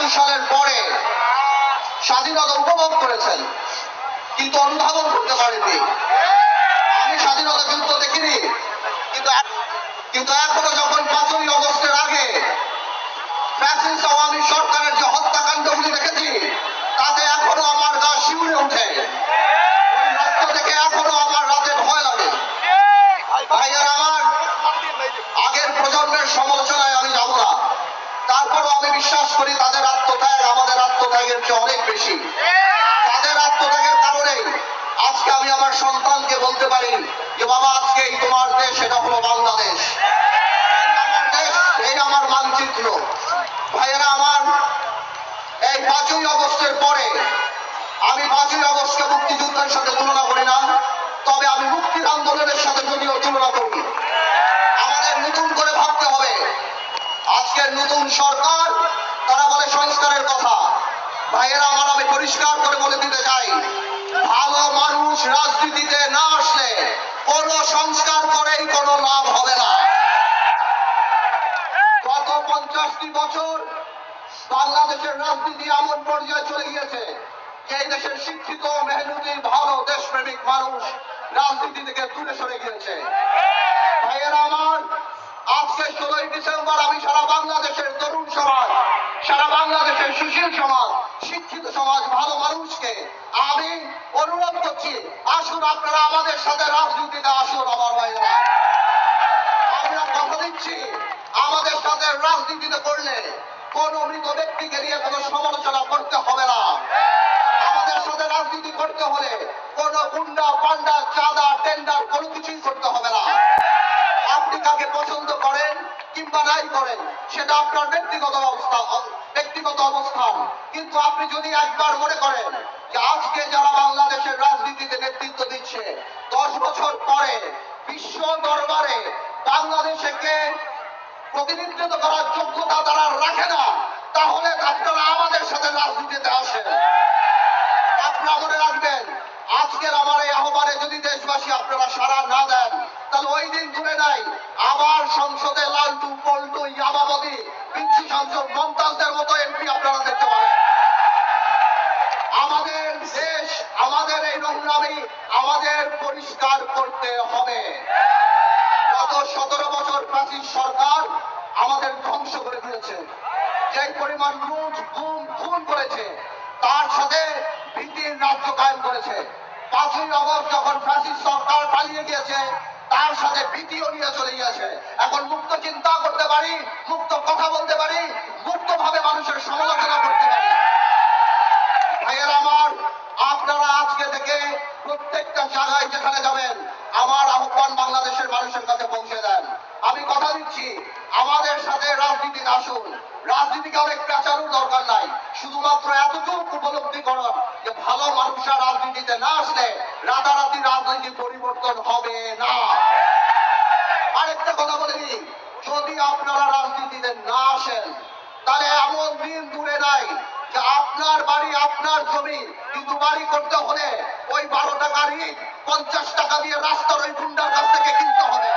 একাত্তর সালের পরে স্বাধীনতা উপভোগ করেছেন, কিন্তু অনুধাবন করতে পারেননি। আমি স্বাধীনতা যুদ্ধ দেখিনি, কিন্তু কিন্তু এখনও যখন পাঁচই অগস্টের আগে ফ্যাসিস্ট আওয়ামী সরকারের যে হত্যাকাণ্ডগুলি দেখেছি, তাতে এখনও আমার গা শিউরে উঠে। দেখে এখনও আমার রাতে ভয় লাগে। ভাইয়ার আমার আগের প্রজন্মের সমালোচনায় আমি যাব না তারপরও আমি বিশ্বাস করি তাদের আত্মত্যাগ আমাদের আত্মত্যাগের চেয়ে অনেক বেশি। তাদের আত্মত্যাগের কারণেই আজকে আমি আমার সন্তানকে বলতে পারি যে, বাবা আজকে তোমার দেশ, সেটা হলো বাংলাদেশ। ভাইয়েরা, আমার আমি পরিষ্কার করে বলে দিতে চাই, ভালো মানুষ রাজনীতিতে না আসলে কোন সংস্কার করেই কোনো লাভ হবে না। গত পঞ্চাশটি বছর বাংলাদেশের রাজনীতি এমন পর্যায়ে চলে গিয়েছে এই দেশের শিক্ষিত, মেহনতি, ভালো, দেশপ্রেমিক মানুষ রাজনীতি থেকে দূরে সরে গিয়েছে। ভাইয়েরা আমার, আজকে ষোলোই ডিসেম্বর আমি সারা বাংলাদেশের তরুণ বাংলাদেশের সুশীল সমাজ, শিক্ষিত সমাজ, ভালো মানুষকে আমি অনুরোধ করছি, আসুন আপনারা আমাদের সাথে রাজনীতিতে আসুন আমার ভাইয়েরা আমরা কথা দিচ্ছি, আমাদের সাথে রাজনীতিতে করলে কোন মৃত ব্যক্তিকে নিয়ে কোনো সমালোচনা করতে হবে না। আমাদের সাথে রাজনীতি করতে হলে কোন গুন্ডা পান্ডা চাঁদা, টেন্ডার কোনো কিছুই করতে হবে কিংবা নাই করেন, সেটা আপনার ব্যক্তিগত অবস্থা ব্যক্তিগত অবস্থান। কিন্তু আপনি যদি একবার মনে করেন যে আজকে যারা বাংলাদেশের রাজনীতিতে নেতৃত্ব দিচ্ছে, দশ বছর পরে বিশ্ব দরবারে বাংলাদেশকে প্রতিনিধিত্ব করার যোগ্যতা তারা রাখে না, তাহলে আপনারা আমাদের সাথে রাজনীতিতে আসেন আপনারা মনে রাখবেন আজকের আমার এই আহ্বানে যদি দেশবাসী আপনারা সাড়া না দেন তাহলে ওই দিন দূরে নাই। আবার সংসদে লালটু, পল্টু ইয়াবাবদি পিঞ্চি সাংসদ, মমতাজদের মতো এমপি আপনারা দেখতে পারেন আমাদের দেশ, আমাদের এই নোংরামি আমাদের পরিষ্কার করতে হবে। গত সতেরো বছর প্রাচীন সরকার আমাদের ধ্বংস করে দিয়েছে। যে পরিমাণ লুট, গুম, খুন করেছে, তার সাথে ভীতির রাজ্য কায়েম করেছে। পাঁচই অগস্ট যখন ফ্যাসিস সরকার পালিয়ে গিয়েছে তার সাথে ভীতিও নিয়ে চলে গিয়েছে। এখন মুক্ত চিন্তা করতে পারি, মুক্ত কথা বলতে পারি মুক্ত ভাবে মানুষের সমালোচনা করতে পারি। ভাইয়ের আমার, আপনারা আজকে থেকে প্রত্যেকটা জায়গায় যেখানে যাবেন, আমার আহ্বান বাংলাদেশের মানুষের কাছে পৌঁছে দেন। আমি কথা দিচ্ছি, আমাদের সাথে রাজনীতি আসুন। রাজনীতিকে অনেক পেঁচানোর দরকার নাই। শুধুমাত্র এতটুকু উপলব্ধি করার যে ভালো মানুষরা রাজনীতিতে না আসলে, রাতারাতি রাজনীতি পরিবর্তন হবে না আরেকটা কথা বলে দিই যদি আপনারা রাজনীতিতে না আসেন, তাহলে এমন দিন দূরে নাই যে আপনার বাড়ি, আপনার জমি, কিন্তু বাড়ি করতে হলে ওই বারো টাকার ইট পঞ্চাশ টাকা দিয়ে রাস্তার ওই গুন্ডার কাছ থেকে কিনতে হবে।